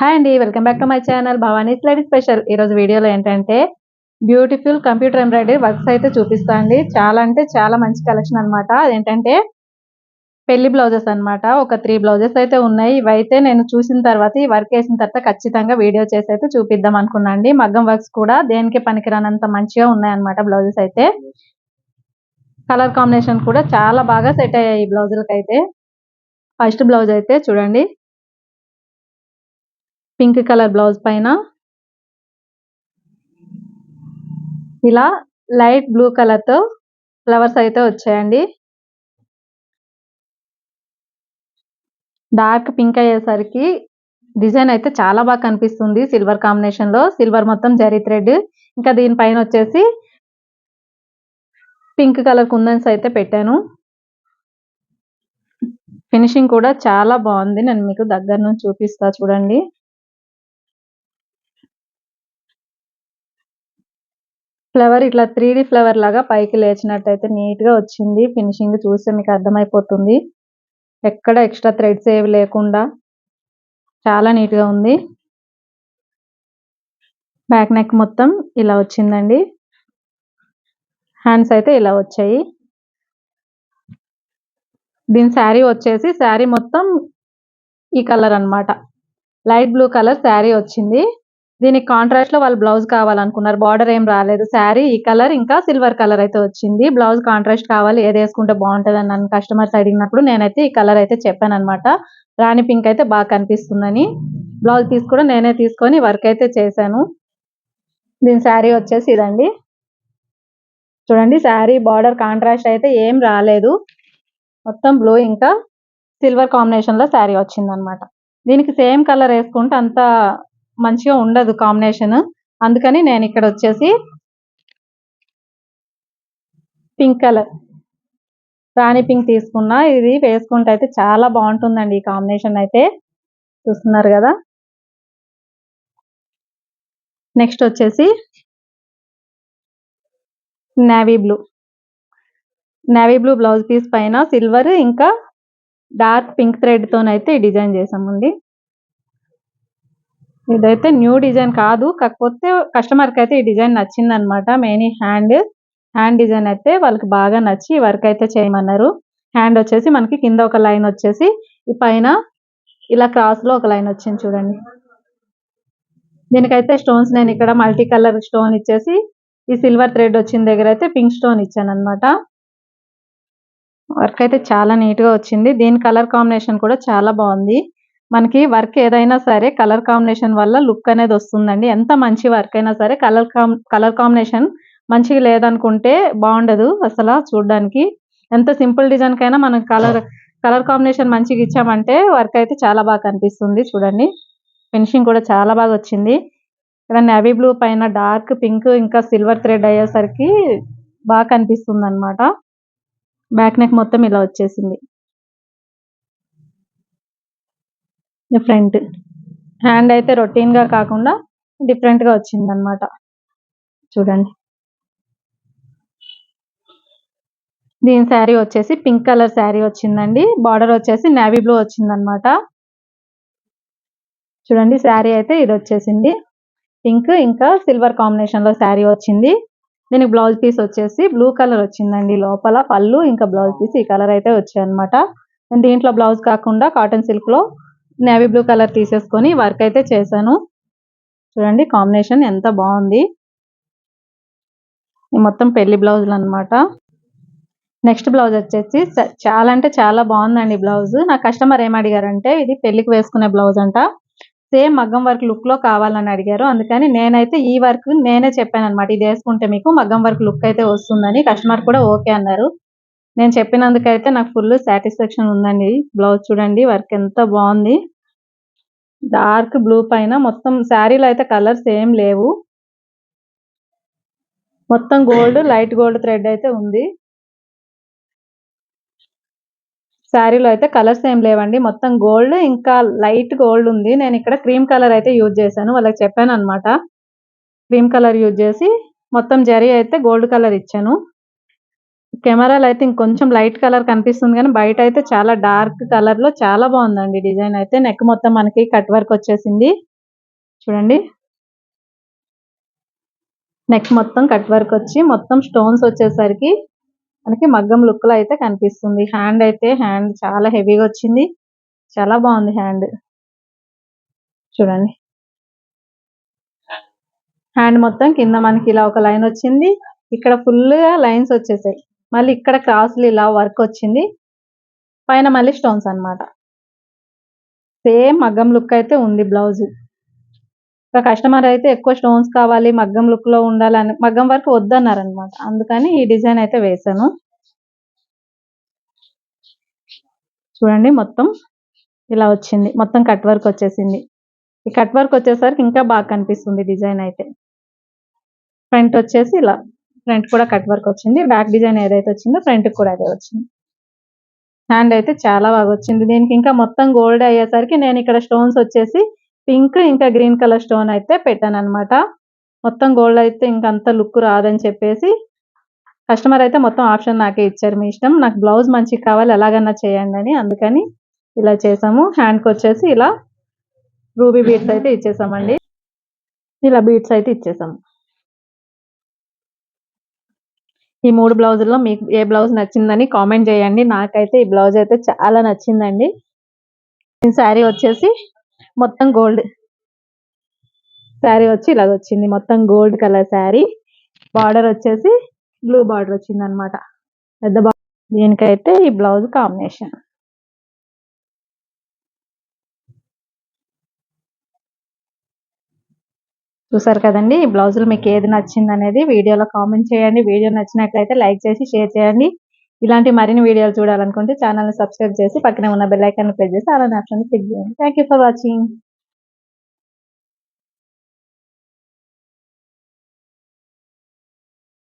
Hi అండి welcome back to my channel Bhavani slide special ఈరోజు వీడియోలో ఏంటంటే బ్యూటిఫుల్ కంప్యూటర్ ఎంబ్రాయిడరీ వర్క్స్ అయితే చూపిస్తా అండి. చాలా అంటే చాలా మంచి కలెక్షన్ అన్నమాట. అదేంటంటే పెళ్ళి బ్లౌజెస్ అన్నమాట. ఒక త్రీ బ్లౌజెస్ అయితే ఉన్నాయి. ఇవైతే నేను చూసిన తర్వాత ఈ వర్క్ వేసిన తర్వాత ఖచ్చితంగా వీడియో చేసి అయితే చూపిద్దాం అనుకున్నా అండి. మగ్గం వర్క్స్ కూడా దేనికి పనికిరానంత మంచిగా ఉన్నాయి అన్నమాట బ్లౌజెస్ అయితే. కలర్ కాంబినేషన్ కూడా చాలా బాగా సెట్ అయ్యాయి ఈ బ్లౌజులకైతే అయితే ఫస్ట్ బ్లౌజ్ అయితే చూడండి. పింక్ కలర్ బ్లౌజ్ పైన. ఇలా లైట్ బ్లూ కలర్తో ఫ్లవర్స్ అయితే వచ్చాయండి. డార్క్ పింక్ అయ్యేసరికి డిజైన్ అయితే చాలా బాగా కనిపిస్తుంది సిల్వర్ కాంబినేషన్లో. సిల్వర్ మొత్తం జరీ థ్రెడ్. ఇంకా దీనిపైన వచ్చేసి పింక్ కలర్ కుందన్స్ అయితే పెట్టాను. ఫినిషింగ్ కూడా చాలా బాగుంది. నేను మీకు దగ్గర నుంచి చూపిస్తా చూడండి. ఫ్లవర్ ఇట్లా త్రీ ఫ్లవర్ లాగా పైకి లేచినట్టయితే నీట్గా వచ్చింది. ఫినిషింగ్ చూస్తే మీకు అర్థమైపోతుంది. ఎక్కడ ఎక్స్ట్రా థ్రెడ్స్ ఏవి లేకుండా చాలా నీట్గా ఉంది. బ్యాక్ నెక్ మొత్తం ఇలా వచ్చిందండి. హ్యాండ్స్ అయితే ఇలా వచ్చాయి. దీని శారీ వచ్చేసి శారీ మొత్తం ఈ కలర్ అన్నమాట. లైట్ బ్లూ కలర్ శారీ వచ్చింది. దీనికి కాంట్రాస్ట్లో వాళ్ళు బ్లౌజ్ కావాలనుకున్నారు. బార్డర్ ఏం రాలేదు. శారీ ఈ కలర్ ఇంకా సిల్వర్ కలర్ అయితే వచ్చింది. బ్లౌజ్ కాంట్రాస్ట్ కావాలి. ఏది వేసుకుంటే బాగుంటుంది అని నన్ను కస్టమర్స్ అడిగినప్పుడు నేనైతే ఈ కలర్ అయితే చెప్పాను అనమాట రాణి పింక్ అయితే బాగా కనిపిస్తుందని. బ్లౌజ్ తీసుకోవడం నేనే తీసుకొని వర్క్ అయితే చేశాను. దీని శారీ వచ్చేసి ఇదండి. చూడండి శారీ బార్డర్ కాంట్రాస్ట్ అయితే ఏం రాలేదు. మొత్తం బ్లూ ఇంకా సిల్వర్ కాంబినేషన్లో శారీ వచ్చింది అనమాట దీనికి సేమ్ కలర్ వేసుకుంటే అంత మంచిగా ఉండదు కాంబినేషన్. అందుకని నేను ఇక్కడ వచ్చేసి పింక్ కలర్. రాణి పింక్ తీసుకున్నా. ఇది వేసుకుంటే అయితే చాలా బాగుంటుందండి ఈ కాంబినేషన్ అయితే. చూస్తున్నారు కదా. నెక్స్ట్ వచ్చేసి navy blue. Navy blue blouse piece పైన సిల్వర్ ఇంకా డార్క్ పింక్ థ్రెడ్తోనైతే డిజైన్ చేసామండి ఇదైతే న్యూ డిజైన్ కాదు. కాకపోతే కస్టమర్కి అయితే ఈ డిజైన్ నచ్చింది అనమాట మెయిన్ హ్యాండ్ హ్యాండ్ డిజైన్ అయితే వాళ్ళకి బాగా నచ్చి వర్క్ అయితే చేయమన్నారు. హ్యాండ్ వచ్చేసి మనకి కింద ఒక లైన్ వచ్చేసి ఈ పైన ఇలా క్రాస్లో ఒక లైన్ వచ్చింది చూడండి. దీనికైతే స్టోన్స్ నేను ఇక్కడ మల్టీ కలర్ స్టోన్ ఇచ్చేసి ఈ సిల్వర్ థ్రెడ్ వచ్చిన దగ్గర అయితే పింక్ స్టోన్ ఇచ్చాను అనమాట వర్క్ అయితే చాలా నీట్గా వచ్చింది. దీని కలర్ కాంబినేషన్ కూడా చాలా బాగుంది. మనకి వర్క్ ఏదైనా సరే కలర్ కాంబినేషన్ వల్ల లుక్ అనేది వస్తుందండి. ఎంత మంచి వర్క్ అయినా సరే కలర్ కలర్ కాంబినేషన్ మంచిగా లేదనుకుంటే బాగుండదు అసలు చూడడానికి. ఎంత సింపుల్ డిజైన్ కైనా మనం కలర్ కలర్ కాంబినేషన్ మంచిగా ఇచ్చామంటే వర్క్ అయితే చాలా బాగా కనిపిస్తుంది చూడండి. ఫినిషింగ్ కూడా చాలా బాగా వచ్చింది. ఇక్కడ నేవీ బ్లూ పైన డార్క్ పింక్ ఇంకా సిల్వర్ థ్రెడ్ అయ్యేసరికి బాగా కనిపిస్తుంది అనమాట బ్యాక్ నెక్ మొత్తం ఇలా వచ్చేసింది. ఫ్రంట్ హ్యాండ్ అయితే రొటీన్గా కాకుండా డిఫరెంట్గా వచ్చింది అనమాట చూడండి. దీని శారీ వచ్చేసి పింక్ కలర్ శారీ వచ్చిందండి. బార్డర్ వచ్చేసి నేవీ బ్లూ వచ్చిందనమాట చూడండి శారీ అయితే ఇది వచ్చేసింది. పింక్ ఇంకా సిల్వర్ కాంబినేషన్లో శారీ వచ్చింది. దీనికి బ్లౌజ్ పీస్ వచ్చేసి బ్లూ కలర్ వచ్చిందండి లోపల పళ్ళు ఇంకా బ్లౌజ్ పీస్ ఈ కలర్ అయితే వచ్చాయి అనమాట దీంట్లో బ్లౌజ్ కాకుండా కాటన్ సిల్క్లో నేవీ బ్లూ కలర్ తీసేసుకొని వర్క్ అయితే చేశాను. చూడండి కాంబినేషన్ ఎంత బాగుంది. ఈ మొత్తం పెళ్ళి బ్లౌజులు అనమాట నెక్స్ట్ బ్లౌజ్ వచ్చేసి చాలా అంటే చాలా బాగుందండి బ్లౌజ్ నా కస్టమర్ ఏం అడిగారంటే ఇది పెళ్ళికి వేసుకునే బ్లౌజ్ అంట. సేమ్ మగ్గం వర్క్ లుక్లో కావాలని అడిగారు. అందుకని నేనైతే ఈ వర్క్ నేనే చెప్పాను అనమాట ఇది వేసుకుంటే మీకు మగ్గం వర్క్ లుక్ అయితే వస్తుందని కస్టమర్ కూడా ఓకే అన్నారు. నేను చెప్పినందుకైతే నాకు ఫుల్ సాటిస్ఫాక్షన్ ఉందండి బ్లౌజ్ చూడండి వర్క్ ఎంత బాగుంది. డార్క్ బ్లూ పైన మొత్తం శారీలో అయితే కలర్స్ ఏం లేవు. మొత్తం గోల్డ్ లైట్ గోల్డ్ థ్రెడ్ అయితే ఉంది. శారీలో అయితే కలర్స్ ఏం లేవండి. మొత్తం గోల్డ్ ఇంకా లైట్ గోల్డ్ ఉంది. నేను ఇక్కడ క్రీమ్ కలర్ అయితే యూజ్ చేశాను. వాళ్ళకి చెప్పాను అనమాట క్రీమ్ కలర్ యూజ్ చేసి మొత్తం జరీ అయితే గోల్డ్ కలర్ ఇచ్చాను. కెమెరాలో అయితే ఇంకొంచెం లైట్ కలర్ కనిపిస్తుంది కానీ బయట అయితే చాలా డార్క్ కలర్లో చాలా బాగుందండి డిజైన్ అయితే. నెక్ మొత్తం మనకి కట్ వర్క్ వచ్చేసింది. చూడండి. నెక్ మొత్తం కట్ వర్క్ వచ్చి మొత్తం స్టోన్స్ వచ్చేసరికి మనకి మగ్గం లుక్లో అయితే కనిపిస్తుంది. హ్యాండ్ అయితే హ్యాండ్ చాలా హెవీగా వచ్చింది. చాలా బాగుంది హ్యాండ్. చూడండి. హ్యాండ్ మొత్తం కింద మనకి ఇలా ఒక లైన్ వచ్చింది. ఇక్కడ ఫుల్గా లైన్స్ వచ్చేసాయి. మళ్ళీ ఇక్కడ క్రాస్లు ఇలా వర్క్ వచ్చింది. పైన మళ్ళీ స్టోన్స్ అన్నమాట. సేమ్ మగ్గం లుక్ అయితే ఉంది బ్లౌజ్. ఇంకా కస్టమర్ అయితే ఎక్కువ స్టోన్స్ కావాలి మగ్గం లుక్లో ఉండాలని మగ్గం వర్క్ వద్దన్నారు అనమాట అందుకని ఈ డిజైన్ అయితే వేసాను చూడండి మొత్తం ఇలా వచ్చింది. మొత్తం కట్ వర్క్ వచ్చేసింది. ఈ కట్ వర్క్ వచ్చేసరికి ఇంకా బాగా కనిపిస్తుంది డిజైన్ అయితే. ఫ్రంట్ వచ్చేసి ఇలా. ఫ్రంట్ కూడా కట్ వర్క్ వచ్చింది. బ్యాక్ డిజైన్ ఏదైతే వచ్చిందో ఫ్రంట్ కూడా అదే వచ్చింది. హ్యాండ్ అయితే చాలా బాగా వచ్చింది. దీనికి ఇంకా మొత్తం గోల్డ్ అయ్యేసరికి నేను ఇక్కడ స్టోన్స్ వచ్చేసి పింక్ ఇంకా గ్రీన్ కలర్ స్టోన్ అయితే పెట్టాను అనమాట మొత్తం గోల్డ్ అయితే ఇంకా అంత లుక్ రాదని చెప్పేసి కస్టమర్ అయితే మొత్తం ఆప్షన్ నాకే ఇచ్చారు. మీ ఇష్టం నాకు బ్లౌజ్ మంచిగా కావాలి ఎలాగన్నా చేయండి అని. అందుకని ఇలా చేసాము. హ్యాండ్కి వచ్చేసి ఇలా రూబీ బీట్స్ అయితే ఇచ్చేసామండి. ఇలా బీట్స్ అయితే ఇచ్చేసాము. ఈ మూడు బ్లౌజుల్లో మీకు ఏ బ్లౌజ్ నచ్చిందని కామెంట్ చేయండి. నాకైతే ఈ బ్లౌజ్ అయితే చాలా నచ్చిందండి. ఈ శారీ వచ్చేసి మొత్తం గోల్డ్ శారీ వచ్చి ఇలాగ వచ్చింది. మొత్తం గోల్డ్ కలర్ శారీ. బార్డర్ వచ్చేసి బ్లూ బార్డర్ వచ్చింది అనమాట పెద్ద బార్డర్. దీనికైతే ఈ బ్లౌజ్ కాంబినేషన్. చూసారు కదండి? ఈ బ్లౌజులు మీకు ఏది నచ్చింది అనేది వీడియోలో కామెంట్ చేయండి. వీడియో నచ్చినట్లయితే లైక్ చేసి షేర్ చేయండి. ఇలాంటి మరిన్ని వీడియోలు చూడాలనుకుంటే ఛానల్ని సబ్స్క్రైబ్ చేసి పక్కనే ఉన్న బెల్ ఐకాన్ ప్రెస్ చేసి అలానే ఆప్షన్ క్లిక్ చేయండి. Thank for watching.